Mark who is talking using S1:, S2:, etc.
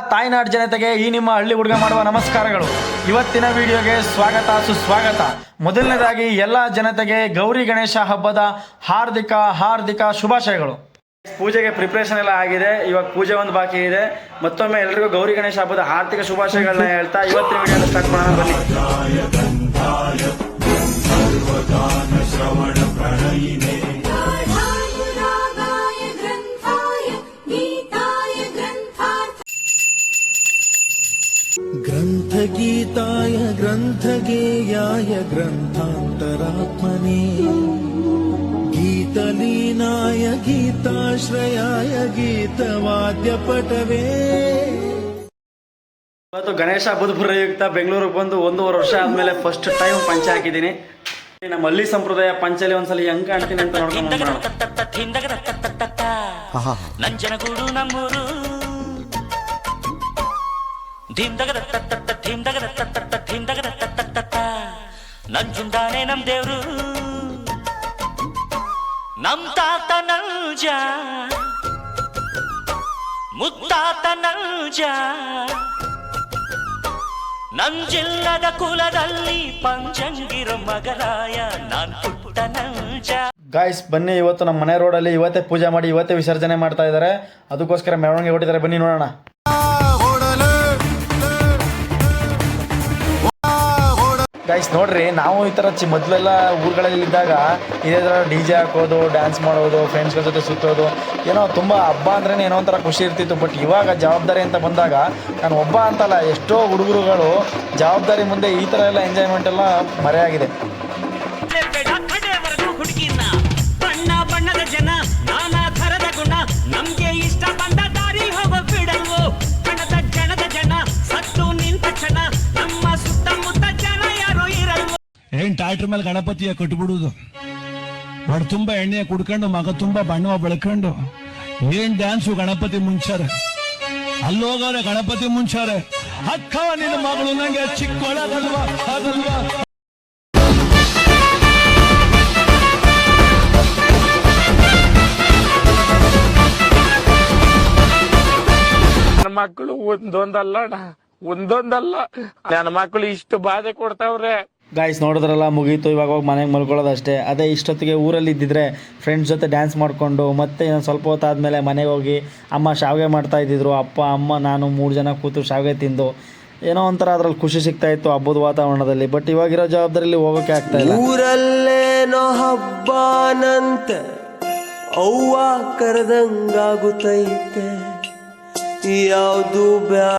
S1: ತಾಯ್ನಾಡು ಜನತೆಗೆ ಈ ನಿಮ್ಮ ಹಳ್ಳಿ ಹುಡುಗ ಮಾಡುವ ನಮಸ್ಕಾರಗಳು. ಇವತ್ತಿನ ವಿಡಿಯೋಗೆ ಸ್ವಾಗತ, ಸುಸ್ವಾಗತ. ಮೊದಲನೇದಾಗಿ ಎಲ್ಲ ಜನತೆಗೆ ಗೌರಿ ಗಣೇಶ ಹಬ್ಬದ ಹಾರ್ದಿಕ ಹಾರ್ದಿಕ ಶುಭಾಶಯಗಳು. ಪೂಜೆಗೆ ಪ್ರಿಪ್ರೇಷನ್ ಎಲ್ಲ ಆಗಿದೆ, ಇವಾಗ ಪೂಜೆ ಒಂದು ಬಾಕಿ ಇದೆ. ಮತ್ತೊಮ್ಮೆ ಎಲ್ರಿಗೂ ಗೌರಿ ಗಣೇಶ ಹಬ್ಬದ ಹಾರ್ದಿಕ ಶುಭಾಶಯಗಳನ್ನ ಹೇಳ್ತಾ ಇವತ್ತಿನ ವಿಡಿಯೋನ ಸ್ಟಾರ್ಟ್ ಮಾಡೋಣ, ಬನ್ನಿ.
S2: ग्रन्थगीताय ग्रन्थगेयाय ग्रन्थान्तरात्मने गीतलीनाय गीताश्रयाय गीतवाद्यपटवे
S1: ಇವತ್ತು ಗಣೇಶ ಹಬ್ಬದ ಪ್ರಯುಕ್ತ ಬೆಂಗಳೂರಿಗೆ ಬಂದು ಒಂದೂವರೆ ವರ್ಷ ಆದ್ಮೇಲೆ ಫಸ್ಟ್ ಟೈಮ್ ಪಂಚ ಹಾಕಿದ್ದೀನಿ ನಮ್ಮ ಹಳ್ಳಿ ಸಂಪ್ರದಾಯ ಪಂಚಲಿ ಒಂದ್ಸಲ ಹೆಂಗ್ ಕಾಣ್ತೀನಿ ಅಂತ ನೋಡ್ಕೊಂಡು ಬಂದ್ಬಿಡೋಣ.
S3: ನಂಜನಗೂಡು ನಮ್ಮೂರು ಧಿಂದಗದ ನಂಜುಂದಾನೆ ನಮ್ ದೇವ್ರು. ನಮ್ ತಾತ ನಂಜ ಮುತ್ತಾತ ನಂಜ ನಂಜಿಲ್ಲದ ಕುಲದಲ್ಲಿ ಪಂಚಂಗಿರ ಮಗರಾಯ, ನಾನ್ ಪುಟ್ಟ ನಂಜ
S1: ಗಾಯ್ಸ್ ಬನ್ನಿ, ಇವತ್ತು ನಮ್ಮ ಮನೆ ರೋಡಲ್ಲಿ ಇವತ್ತೇ ಪೂಜೆ ಮಾಡಿ, ಇವತ್ತೇ ವಿಸರ್ಜನೆ ಮಾಡ್ತಾ ಇದ್ದಾರೆ ಅದಕ್ಕೋಸ್ಕರ ಮೆರವಣಿಗೆ ಹೊಟ್ಟಿದ್ದಾರೆ ಬನ್ನಿ ನೋಡೋಣ. ಗಾಯ್ಸ್ ನೋಡ್ರಿ, ನಾವು ಈ ಥರ ಚಿ ಮೊದಲೆಲ್ಲ ಊರುಗಳಲ್ಲಿ ಇದ್ದಾಗ ಇದೇ ಥರ ಡಿ ಜೆ ಹಾಕೋದು ಡ್ಯಾನ್ಸ್ ಮಾಡೋದು ಫ್ರೆಂಡ್ಸ್ಗಳ ಜೊತೆ ಸುತ್ತೋದು, ಏನೋ ತುಂಬ ಹಬ್ಬ ಅಂದ್ರೆ ಏನೋ ಒಂಥರ ಖುಷಿ ಇರ್ತಿತ್ತು. ಬಟ್ ಇವಾಗ ಜವಾಬ್ದಾರಿ ಅಂತ ಬಂದಾಗ, ನಾನು ಒಬ್ಬ ಅಂತಲ್ಲ, ಎಷ್ಟೋ ಹುಡುಗರುಗಳು ಜವಾಬ್ದಾರಿ ಮುಂದೆ ಈ ಥರ ಎಲ್ಲ ಎಂಜಾಯ್ಮೆಂಟ್ ಎಲ್ಲ ಮರೆಯಾಗಿದೆ.
S4: ಏನ್ ಟ್ಯಾಕ್ಟರ್ ಮೇಲೆ ಗಣಪತಿಯ ಕಟ್ಬಿಡುದು. ಹೊಡ್ ತುಂಬಾ ಎಣ್ಣೆ ಕುಡ್ಕೊಂಡು, ಮಗ ತುಂಬಾ ಬಣ್ಣ ಬೆಳ್ಕೊಂಡು, ಏನ್ ಡ್ಯಾನ್ಸು ಗಣಪತಿ ಮುಂಚಾರೆ? ಅಲ್ಲೋಗಾರೆ ಗಣಪತಿ ಮುಂಚಾರೆ? ಅಕ್ಕ ನಿನ್ನ ಮಗಳು ನಂಗೆ ಚಿಕ್ಕೊಳಗಲ್ವಾ?
S5: ಮಕ್ಕಳು ಒಂದೊಂದಲ್ಲ ಒಂದೊಂದಲ್ಲ. ನನ್ನ ಮಕ್ಕಳು ಇಷ್ಟು ಬಾಧೆ ಕೊಡ್ತಾವ್ರೆ.
S1: ಗಾಯ್ಸ್ ನೋಡಿದ್ರಲ್ಲ, ಮುಗೀತು. ಇವಾಗ ಹೋಗಿ ಮನೆಗೆ ಮಲ್ಕೊಳ್ಳೋದು ಅಷ್ಟೇ. ಅದೇ ಇಷ್ಟೊತ್ತಿಗೆ ಊರಲ್ಲಿ ಇದ್ದಿದ್ರೆ ಫ್ರೆಂಡ್ಸ್ ಜೊತೆ ಡ್ಯಾನ್ಸ್ ಮಾಡಿಕೊಂಡು, ಮತ್ತೆ ಇನ್ನೊಂದು ಸ್ವಲ್ಪ ಹೊತ್ತಾದಮೇಲೆ ಮನೆಗೆ ಹೋಗಿ ಅಮ್ಮ ಶಾವಿಗೆ ಮಾಡ್ತಾ ಇದ್ದಿದ್ರು. ಅಪ್ಪ, ಅಮ್ಮ, ನಾನು ಮೂರು ಜನ ಕೂತು ಶಾವಿಗೆ ತಿಂದು. ಏನೋ ಒಂಥರ ಅದ್ರಲ್ಲಿ ಖುಷಿ ಸಿಗ್ತಾ ಇತ್ತು ಹಬ್ಬದ ವಾತಾವರಣದಲ್ಲಿ. ಬಟ್ ಇವಾಗಿರೋ ಜವಾಬ್ದಾರಿಲಿ ಹೋಗೋಕೆ ಆಗ್ತಾ ಇಲ್ಲ.
S6: ಊರಲ್ಲೇನೋ ಹಬ್ಬನಂತೆ ಅವ್ವ ಕರೆದಂಗಾಗುತ್ತೈತೆ ಯಾವುದು ಬ್ಯಾ